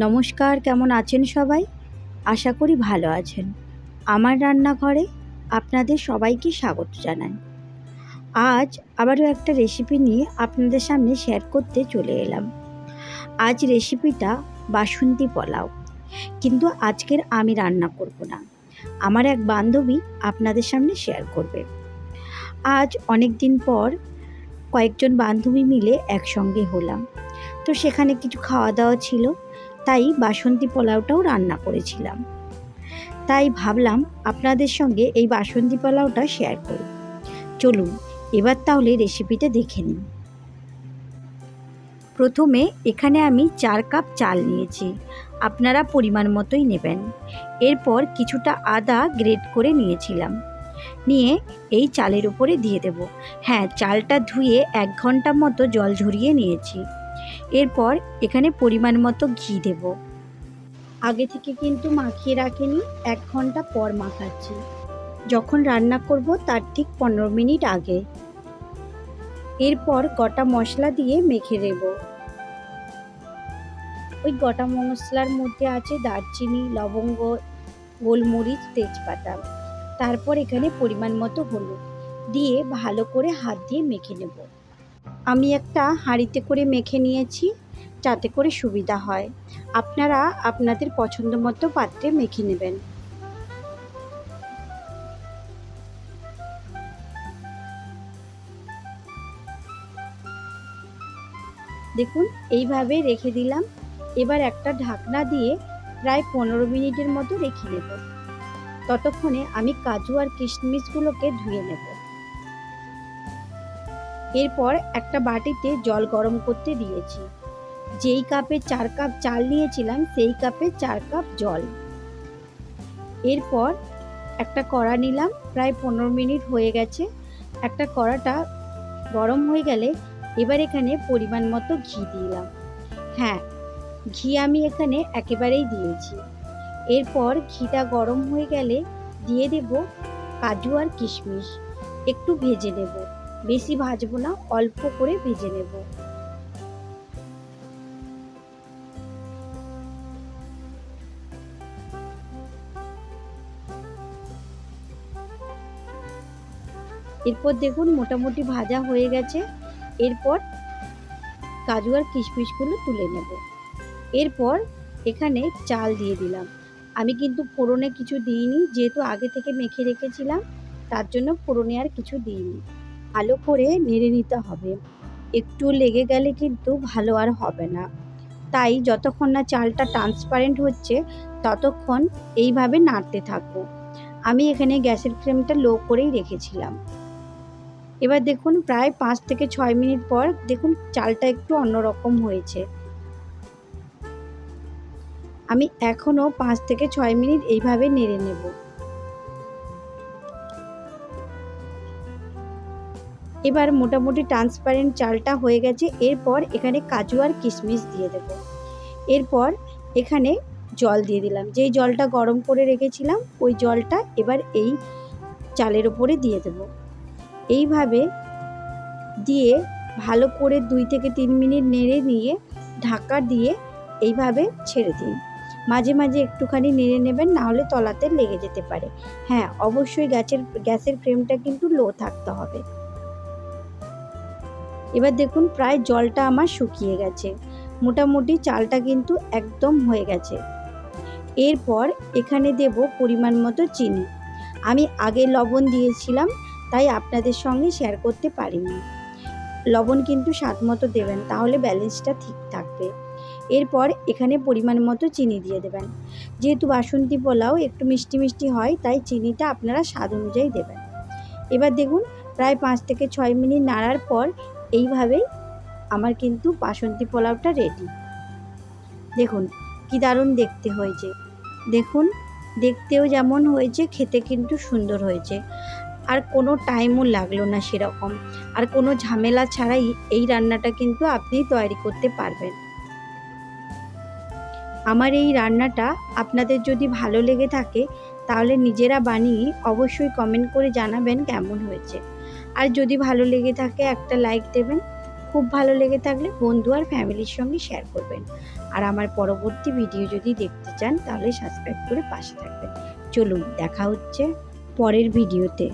নমস্কার, কেমন আছেন সবাই? আশা করি ভালো আছেন। আমার রান্নাঘরে আপনাদের সবাইকে স্বাগত জানাই। আজ আবারও একটা রেসিপি নিয়ে আপনাদের সামনে শেয়ার করতে চলে এলাম। আজ রেসিপিটা বাসন্তী পোলাও। কিন্তু আজকের আমি রান্না করব না। আমার এক বান্ধবী আপনাদের সামনে শেয়ার করবে। আজ অনেক দিন পর কয়েকজন বান্ধবী মিলে একসঙ্গে হলাম। তো সেখানে কিছু খাওয়া দাওয়া ছিল। তাই বাসন্তী পোলাওটাও রান্না করেছিলাম। তাই ভাবলাম আপনাদের সঙ্গে এই বাসন্তী পোলাওটা শেয়ার করি। চলুন, এবার তাহলে রেসিপিটা দেখে নিন প্রথমে এখানে আমি চার কাপ চাল নিয়েছি। আপনারা পরিমাণ মতোই নেবেন। এরপর কিছুটা আদা গ্রেট করে নিয়েছিলাম। নিয়ে এই চালের উপরে দিয়ে দেব। হ্যাঁ চালটা ধুয়ে এক ঘণ্টা মতো জল ঝরিয়ে নিয়েছি। এরপর এখানে পরিমাণ মতো ঘি দেব। আগে থেকে কিন্তু মাখিয়ে রাখিনি, এক ঘণ্টা পর মাখাচ্ছি। যখন রান্না করব তার ঠিক পনেরো মিনিট আগে। এরপর গোটা মশলা দিয়ে মেখে দেব ওই গোটা মশলার মধ্যে আছে দারচিনি, লবঙ্গ, গোলমরিচ, তেজপাতা। তারপর এখানে পরিমাণ মতো হলুদ। দিয়ে ভালো করে হাত দিয়ে মেখে নেব। আমি একটা হাঁড়িতে করে মেখে নিয়েছি যাতে করে সুবিধা হয়। আপনারা আপনাদের পছন্দ মতো পাত্রে মেখে নেবেন। দেখুন, এইভাবে রেখে দিলাম। এবার একটা ঢাকনা দিয়ে প্রায় পনেরো মিনিটের মতো রেখে নেব। ততক্ষণে আমি কাজু আর কিশমিশগুলোকে ধুয়ে নেব। এরপর একটা বাটিতে জল গরম করতে দিয়েছি। যেই কাপে চার কাপ চাল নিয়েছিলাম, সেই কাপে চার কাপ জল। এরপর একটা কড়া নিলাম, প্রায় পনেরো মিনিট হয়ে গেছে। একটা কড়াটা গরম হয়ে গেলে এবার এখানে পরিমাণ মতো ঘি দিলাম। হ্যাঁ ঘি আমি এখানে একেবারেই দিয়েছি। এরপর ঘিটা গরম হয়ে গেলে দিয়ে দেব কাজু আর কিশমিশ। একটু ভেজে নেব। বেশি ভাজবো না, অল্প করে ভেজে নেব। এরপর দেখুন মোটামুটি ভাজা হয়ে গেছে। এরপর কাজু আর কিশমিশগুলো তুলে নেব। এরপর এখানে চাল দিয়ে দিলাম। আমি কিন্তু ফোড়নে কিছু দিইনি, যেহেতু আগে থেকে মেখে রেখেছিলাম, তার জন্য ফোড়নে আর কিছু দিইনি। ভালো করে নেড়ে নিতে হবে। একটু লেগে গেলে কিন্তু ভালো আর হবে না। তাই যতক্ষণ না চালটা ট্রান্সপারেন্ট হচ্ছে, ততক্ষণ এইভাবে নাড়তে থাকব। আমি এখানে গ্যাসের ফ্লেমটা লো করেই রেখেছিলাম। এবার দেখুন, প্রায় পাঁচ থেকে ছয় মিনিট পর দেখুন চালটা একটু অন্যরকম হয়েছে। আমি এখনও পাঁচ থেকে ছয় মিনিট এইভাবে নেড়ে নেব। এবার মোটামুটি ট্রান্সপারেন্ট চালটা হয়ে গেছে, এরপর এখানে কাজু আর কিশমিশ দিয়ে দেব। এরপর এখানে জল দিয়ে দিলাম। যেই জলটা গরম করে রেখেছিলাম, ওই জলটা এবার এই চালের ওপরে দিয়ে দেব। এইভাবে দিয়ে ভালো করে দুই থেকে তিন মিনিট নেড়ে নিয়ে ঢাকা দিয়ে এইভাবে ছেড়ে দিন। মাঝে মাঝে একটুখানি নেড়ে নেবেন নাহলে তলাতে লেগে যেতে পারে। হ্যাঁ অবশ্যই গ্যাসের গ্যাসের ফ্লেমটা কিন্তু লো থাকতে হবে। এবার দেখুন প্রায় জলটা আমার শুকিয়ে গেছে। মোটামুটি চালটা কিন্তু একদম হয়ে গেছে। এরপর এখানে দেব পরিমাণ মতো চিনি। আমি আগে লবণ দিয়েছিলাম, তাই আপনাদের সঙ্গে শেয়ার করতে পারিনি। লবণ কিন্তু স্বাদ মতো দেবেন, তাহলে ব্যালেন্সটা ঠিক থাকবে। এরপর এখানে পরিমাণ মতো চিনি দিয়ে দেবেন। যেহেতু বাসন্তী পোলাও একটু মিষ্টি মিষ্টি হয়, তাই চিনিটা আপনারা স্বাদ অনুযায়ী দেবেন। এবার দেখুন, প্রায় পাঁচ থেকে ছয় মিনিট নাড়ার পর এইভাবেই আমার কিন্তু বাসন্তী পোলাওটা রেডি দেখুন, কি দারুণ দেখতে হয়েছে। দেখুন, দেখতেও যেমন হয়েছে, খেতে কিন্তু সুন্দর হয়েছে। আর কোনো টাইমও লাগল না সেরকম। আর কোনো ঝামেলা ছাড়াই এই রান্নাটা কিন্তু আপনি তৈরি করতে পারবেন। আমার এই রান্নাটা আপনাদের যদি ভালো লেগে থাকে, তাহলে নিজেরা বানিয়ে অবশ্যই কমেন্ট করে জানাবেন কেমন হয়েছে। আর যদি ভালো লেগে থাকে একটা লাইক দেবেন। খুব ভালো লেগে থাকলে বন্ধু আর ফ্যামিলির সঙ্গে শেয়ার করবেন। আর আমার পরবর্তী ভিডিও যদি দেখতে চান, তাহলে সাবস্ক্রাইব করে পাশে থাকবেন। চলুন, দেখা হচ্ছে পরের ভিডিওতে